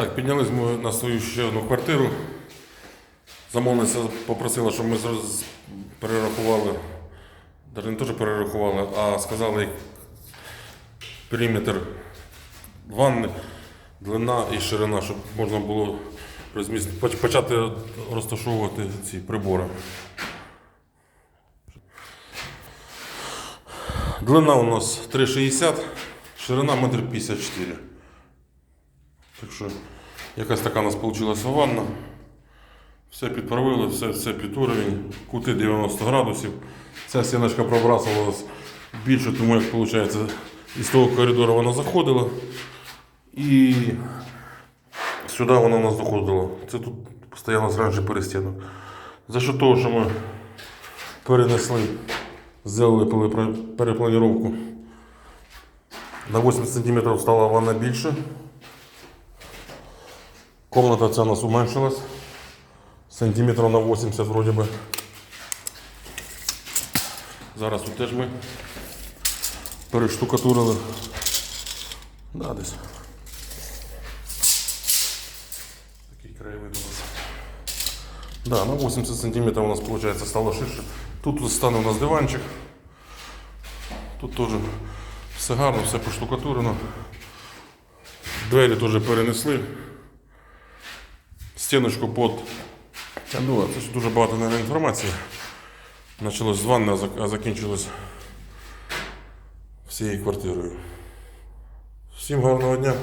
Так, піднялись ми на свою ще одну квартиру. Замовниця попросила, щоб ми перерахували, навіть не те, що перерахували, а сказали периметр ванни, длина і ширина, щоб можна було почати розташовувати ці прибори. Длина у нас 3,60, ширина 1,54 м. Так що якась така у нас вийшла ванна. Все підправили, все, все під уровень, кути 90 градусів. Ця стіночка пробрасувалась більше, тому як виходить, із того коридору вона заходила. І сюди вона у нас доходила. Це тут постійно раніше перестінок. За що того, що ми перенесли, зробили пере- перепланіровку. На 80 см стала ванна більше. Комната ця у нас уменшилась. Сантиметрів на 80 вроді би. Зараз тут теж ми перештукатурили. Да, десь. Такий краєвид у нас. Да, на 80 сантиметрів у нас виходить стало ширше. Тут стане у нас диванчик. Тут теж все гарно, все поштукатурено. Двері теж перенесли. Стіночку под. Ну, це ж дуже багато наверное, інформації. Почалось з ванни, а закінчилось всією квартирою. Всім гарного дня.